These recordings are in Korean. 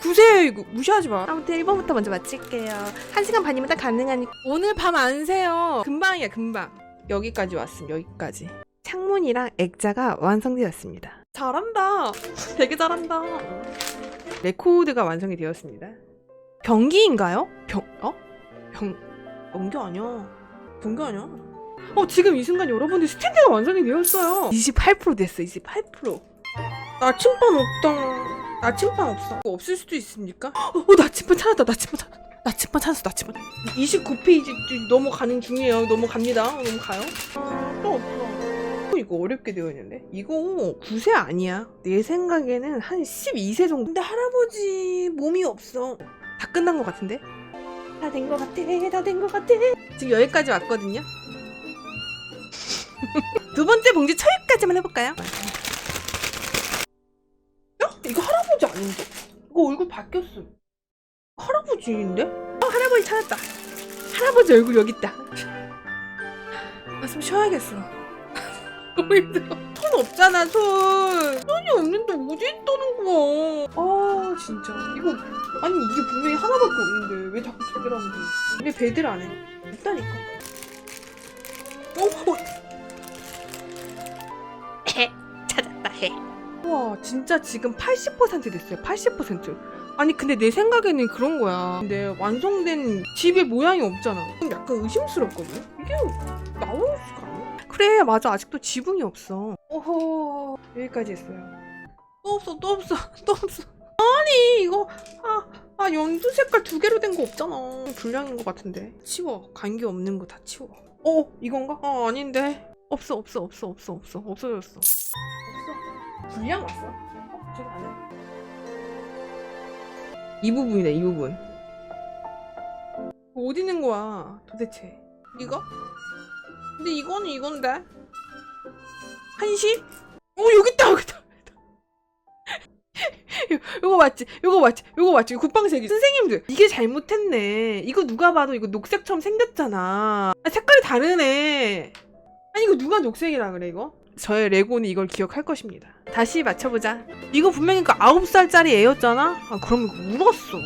구세 이거 무시하지 마. 아무튼 1번부터 먼저 마칠게요. 1시간 반이면 딱 가능하니까. 오늘 밤 안 새요. 금방이야, 금방. 여기까지 왔음, 여기까지. 창문이랑 액자가 완성되었습니다. 잘한다. 되게 잘한다. 레코드가 완성이 되었습니다. 변기인가요? 변, 어? 변, 변기 아니야. 변기 아니야. 어, 지금 이 순간 여러분들 스탠드가 완성이 되었어요. 28% 됐어, 28%. 나 침반 없다. 나침반 없어. 이거 없을 수도 있습니까? 어, 어 나침반 찾았다. 나침반 찾았다. 나침반 찾았어. 나침반. 29페이지 넘어가는 중이에요. 넘어갑니다. 넘어가요. 아, 또 없어. 어, 이거 어렵게 되어 있는데? 이거 9세 아니야. 내 생각에는 한 12세 정도. 근데 할아버지 몸이 없어. 다 끝난 것 같은데? 다 된 것 같아. 다 된 것 같아. 지금 여기까지 왔거든요. 두 번째 봉지 철까지만 해볼까요? 이거 얼굴 바뀌었어. 할아버지인데? 어, 할아버지 찾았다. 할아버지 얼굴 여기 있다. 아, 좀 쉬어야겠어. 너무 힘들어. 손 없잖아, 손. 손이 없는데 어디 있다는 거야. 아, 진짜. 이거, 아니, 이게 분명히 하나밖에 없는데. 왜 자꾸 두 개라는 거야. 왜 배들 안 해? 있다니까. 어, 어. 해. 찾았다, 해. 와 진짜 지금 80% 됐어요 80% 아니 근데 내 생각에는 그런 거야. 근데 완성된 집의 모양이 없잖아. 그럼 약간 의심스럽거든? 이게 나올 수가 그래 맞아. 아직도 지붕이 없어. 오호 여기까지 했어요. 또 없어 또 없어 또 없어. 아니 이거 아, 아 연두 색깔 두 개로 된 거 없잖아. 불량인 것 같은데. 치워. 관계 없는 거 다 치워. 어 이건가? 아 아닌데. 없어 없어 없어 없어 없어. 없어졌어 없어 불량 왔어? 어? 저기 안에 이 부분이다 이 부분 어디 있는 거야 도대체 이거? 근데 이거는 이건데 한시? 어 여기 있다 여기 있다 요거 맞지? 요거 맞지? 요거 맞지? 국방색이 선생님들 이게 잘못했네 이거 누가 봐도 이거 녹색처럼 생겼잖아 아, 색깔이 다르네 아니 이거 누가 녹색이라 그래 이거? 저의 레고는 이걸 기억할 것입니다. 다시 맞춰보자. 이거 분명히 그 9살짜리 애였잖아? 아, 그럼 울었어.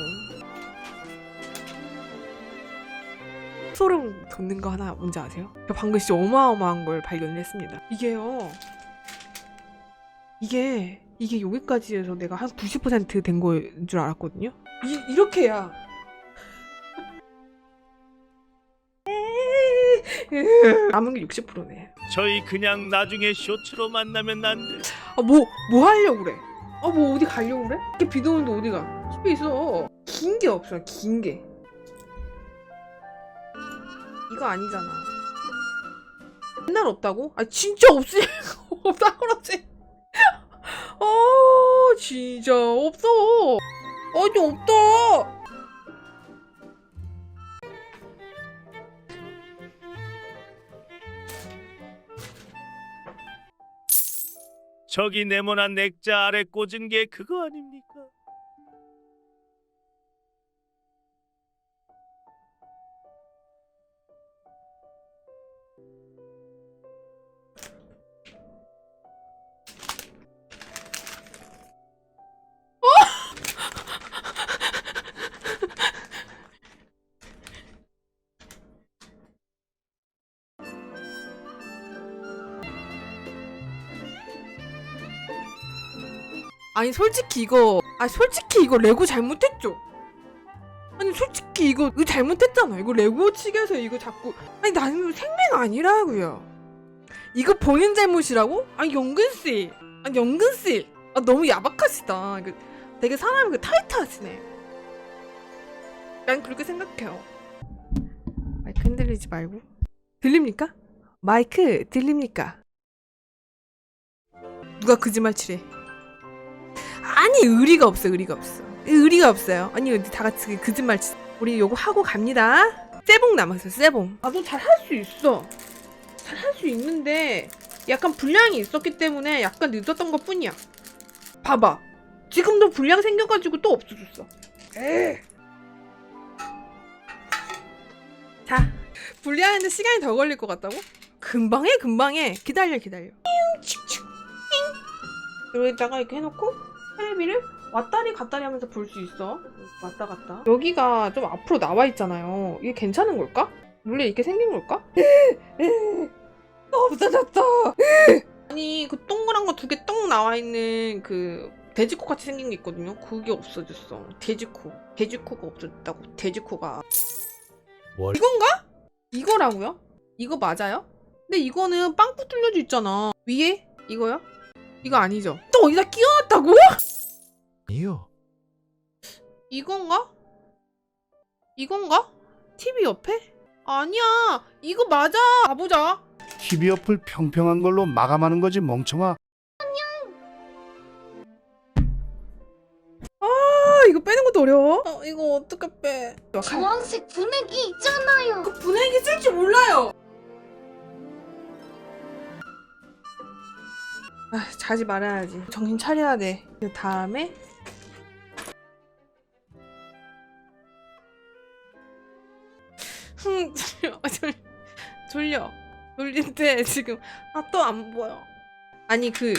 소름 돋는 거 하나 뭔지 아세요? 저 방금 진짜 어마어마한 걸 발견을 했습니다. 이게요. 이게, 이게 여기까지 해서 내가 한 90%된 거인 줄 알았거든요? 이, 이렇게 야. 남은 게 60%네. 저희 그냥 나중에 쇼츠로 만나면 안 돼. 아, 뭐, 뭐 하려고 그래? 아, 뭐 어디 가려고 그래? 이렇게 비도 오는데 어디 가? 집에 있어. 긴 게 없어, 긴 게. 이거 아니잖아. 맨날 없다고? 아, 진짜 없으니까 없다 그러지. 아, 진짜 없어. 아니, 없다. 저기 네모난 액자 아래 꽂은 게 그거 아닙니까? 아니 솔직히 이거 아 솔직히 이거 레고 잘못했죠? 아니 솔직히 이거 이거 잘못했잖아. 이거 레고 측에서 이거 자꾸 아니 나는 생맹 아니라고요. 이거 본인 잘못이라고? 아니 영근씨. 아니 영근씨. 아 너무 야박하시다. 이거 되게 사람이 그 타이트하시네. 난 그렇게 생각해요. 마이크 흔들리지 말고. 들립니까? 마이크 들립니까? 누가 거짓말 치래 아니 의리가 없어 의리가 없어. 의리가 없어요. 아니 어디 다 같이 거짓말 치 우리 요거 하고 갑니다. 세봉 남았어 세봉. 나도 잘 할 수 있어. 잘 할 수 있는데 약간 불량이 있었기 때문에 약간 늦었던 것 뿐이야. 봐봐. 지금도 불량 생겨가지고 또 없어졌어. 에이. 자 불량하는데 시간이 더 걸릴 것 같다고? 금방 해 금방 해. 기다려 기다려. 여기다가 이렇게 해놓고 테레비를 왔다리 갔다리 하면서 볼 수 있어. 왔다 갔다. 여기가 좀 앞으로 나와 있잖아요. 이게 괜찮은 걸까? 원래 이렇게 생긴 걸까? 없어졌다. 아니 그 동그란 거 두 개 똥 나와 있는 그 돼지코 같이 생긴 게 있거든요. 그게 없어졌어. 돼지코. 돼지코가 없어졌다고. 돼지코가. 월- 이건가? 이거라고요? 이거 맞아요? 근데 이거는 빵꾸 뚫려져 있잖아. 위에? 이거요? 이거 아니죠? 또 어디다 끼워놨다고? 이요. 이건가? 이건가? TV 옆에? 아니야. 이거 맞아. 가보자. TV 옆을 평평한 걸로 마감하는 거지 멍청아. 아 이거 빼는 것도 어려워. 어 이거 어떻게 빼? 주황색 분해기 있잖아요. 그 분해기 쓸 줄 몰라요. 아 자지 말아야지. 정신 차려야 돼. 그 다음에 흥 졸려 졸- 졸려 졸린데 지금 아 또 안 보여. 아니 그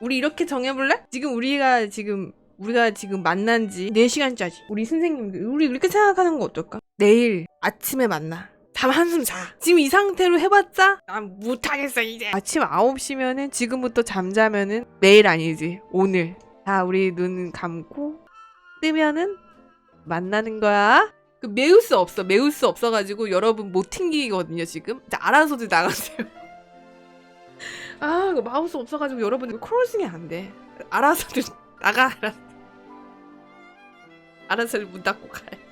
우리 이렇게 정해볼래? 지금 우리가 지금 우리가 지금 만난 지 4시간짜리. 우리 선생님, 우리 이렇게 생각하는 거 어떨까? 내일 아침에 만나. 잠 한숨 자. 지금 이 상태로 해봤자? 난 못하겠어, 이제. 아침 9시면은 지금부터 잠자면은 내일 아니지. 오늘. 자, 우리 눈 감고 뜨면은 만나는 거야. 그 메울 수 없어. 메울 수 없어가지고 여러분 못 튕기거든요, 지금. 자, 알아서들 나가세요. 아, 그 마우스 없어가지고 여러분 크로싱이 안 돼. 알아서들 나가, 알아서. 알아서 문 닫고 가요.